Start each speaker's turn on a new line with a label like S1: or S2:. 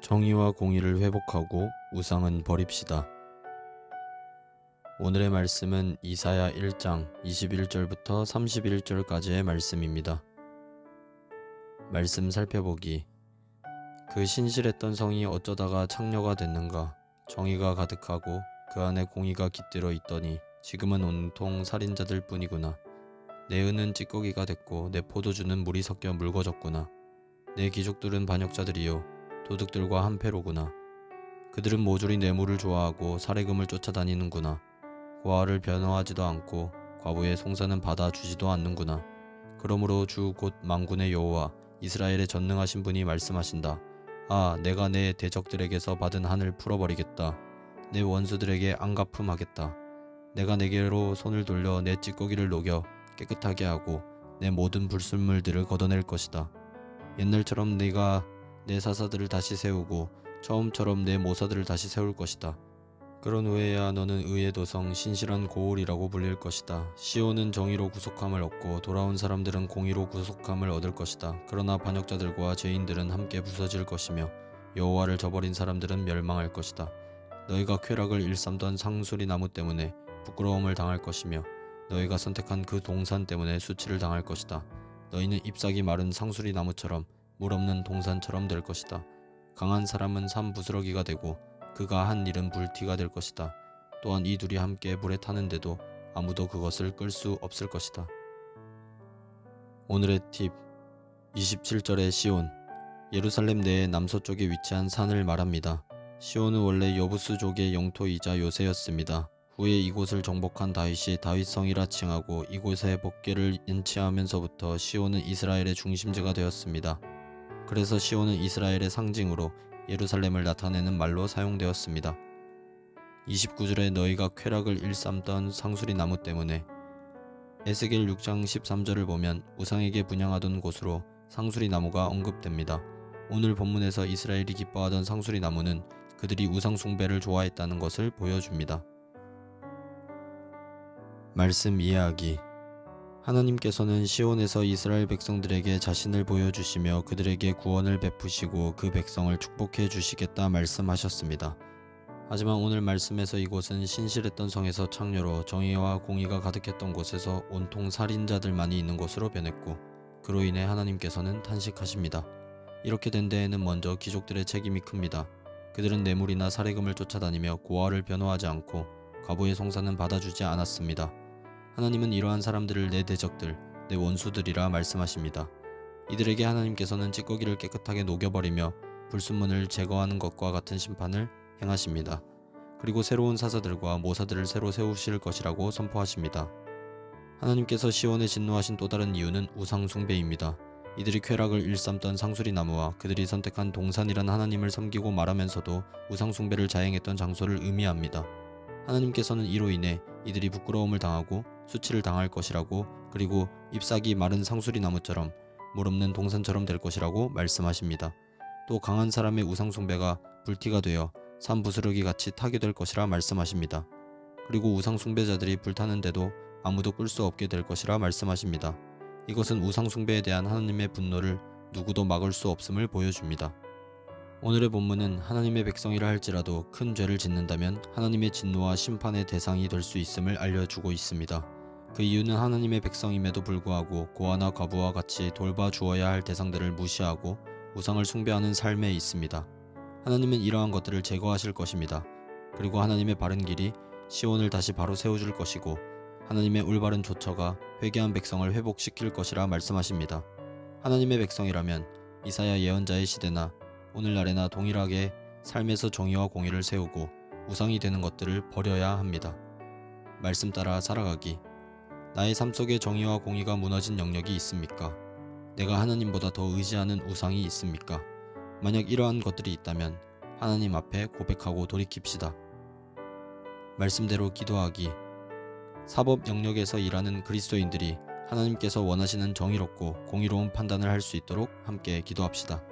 S1: 정의와 공의를 회복하고 우상은 버립시다. 오늘의 말씀은 이사야 1장 21절부터 31절까지의 말씀입니다. 말씀 살펴보기. 그 신실했던 성이 어쩌다가 창녀가 됐는가? 정의가 가득하고 그 안에 공의가 깃들어 있더니 지금은 온통 살인자들 뿐이구나. 내 은은 찌꺼기가 됐고 내 포도주는 물이 섞여 묽어졌구나. 내 귀족들은 반역자들이요 도둑들과 한패로구나. 그들은 모조리 뇌물을 좋아하고 사례금을 쫓아다니는구나. 고아를 변호하지도 않고 과부의 송사는 받아주지도 않는구나. 그러므로 주 곧 망군의 여호와 이스라엘의 전능하신 분이 말씀하신다. 아, 내가 내 대적들에게서 받은 한을 풀어버리겠다. 내 원수들에게 안갚음하겠다. 내가 내게로 손을 돌려 내 찌꺼기를 녹여 깨끗하게 하고 내 모든 불순물들을 걷어낼 것이다. 옛날처럼 네가 내 사사들을 다시 세우고 처음처럼 내 모사들을 다시 세울 것이다. 그런 후에야 너는 의의 도성 신실한 고울이라고 불릴 것이다. 시온은 정의로 구속함을 얻고 돌아온 사람들은 공의로 구속함을 얻을 것이다. 그러나 반역자들과 죄인들은 함께 부서질 것이며 여호와를 저버린 사람들은 멸망할 것이다. 너희가 쾌락을 일삼던 상수리 나무 때문에 부끄러움을 당할 것이며 너희가 선택한 그 동산 때문에 수치를 당할 것이다. 너희는 잎사귀 마른 상수리 나무처럼 물 없는 동산처럼 될 것이다. 강한 사람은 산 부스러기가 되고 그가 한 일은 불티가 될 것이다. 또한 이 둘이 함께 불에 타는데도 아무도 그것을 끌 수 없을 것이다. 오늘의 팁 27절의 시온 예루살렘 내의 남서쪽에 위치한 산을 말합니다. 시온은 원래 여부스족의 영토이자 요새였습니다. 후에 이곳을 정복한 다윗이 다윗성이라 칭하고 이곳에 법궤를 연치하면서부터 시온은 이스라엘의 중심지가 되었습니다. 그래서 시온은 이스라엘의 상징으로 예루살렘을 나타내는 말로 사용되었습니다. 29절에 너희가 쾌락을 일삼던 상수리 나무 때문에 에스겔 6장 13절을 보면 우상에게 분양하던 곳으로 상수리 나무가 언급됩니다. 오늘 본문에서 이스라엘이 기뻐하던 상수리 나무는 그들이 우상 숭배를 좋아했다는 것을 보여줍니다. 말씀 이해하기 하나님께서는 시온에서 이스라엘 백성들에게 자신을 보여주시며 그들에게 구원을 베푸시고 그 백성을 축복해 주시겠다 말씀하셨습니다. 하지만 오늘 말씀에서 이곳은 신실했던 성에서 창녀로 정의와 공의가 가득했던 곳에서 온통 살인자들만이 있는 곳으로 변했고 그로 인해 하나님께서는 탄식하십니다. 이렇게 된 데에는 먼저 귀족들의 책임이 큽니다. 그들은 뇌물이나 사례금을 쫓아다니며 고아를 변호하지 않고 과부의 송사는 받아주지 않았습니다. 하나님은 이러한 사람들을 내 대적들, 내 원수들이라 말씀하십니다. 이들에게 하나님께서는 찌꺼기를 깨끗하게 녹여버리며 불순문을 제거하는 것과 같은 심판을 행하십니다. 그리고 새로운 사사들과 모사들을 새로 세우실 것이라고 선포하십니다. 하나님께서 시온에 진노하신 또 다른 이유는 우상 숭배입니다. 이들이 쾌락을 일삼던 상수리 나무와 그들이 선택한 동산이란 하나님을 섬기고 말하면서도 우상 숭배를 자행했던 장소를 의미합니다. 하나님께서는 이로 인해 이들이 부끄러움을 당하고 수치를 당할 것이라고 그리고 잎사귀 마른 상수리 나무처럼 물 없는 동산처럼 될 것이라고 말씀하십니다. 또 강한 사람의 우상 숭배가 불티가 되어 산 부스러기 같이 타게 될 것이라 말씀하십니다. 그리고 우상 숭배자들이 불타는데도 아무도 끌 수 없게 될 것이라 말씀하십니다. 이것은 우상 숭배에 대한 하나님의 분노를 누구도 막을 수 없음을 보여줍니다. 오늘의 본문은 하나님의 백성이라 할지라도 큰 죄를 짓는다면 하나님의 진노와 심판의 대상이 될 수 있음을 알려주고 있습니다. 그 이유는 하나님의 백성임에도 불구하고 고아나 과부와 같이 돌봐 주어야 할 대상들을 무시하고 우상을 숭배하는 삶에 있습니다. 하나님은 이러한 것들을 제거하실 것입니다. 그리고 하나님의 바른 길이 시온을 다시 바로 세워줄 것이고 하나님의 올바른 조처가 회개한 백성을 회복시킬 것이라 말씀하십니다. 하나님의 백성이라면 이사야 예언자의 시대나 오늘날에나 동일하게 삶에서 정의와 공의를 세우고 우상이 되는 것들을 버려야 합니다. 말씀 따라 살아가기. 나의 삶 속에 정의와 공의가 무너진 영역이 있습니까? 내가 하나님보다 더 의지하는 우상이 있습니까? 만약 이러한 것들이 있다면 하나님 앞에 고백하고 돌이킵시다. 말씀대로 기도하기. 사법 영역에서 일하는 그리스도인들이 하나님께서 원하시는 정의롭고 공의로운 판단을 할 수 있도록 함께 기도합시다.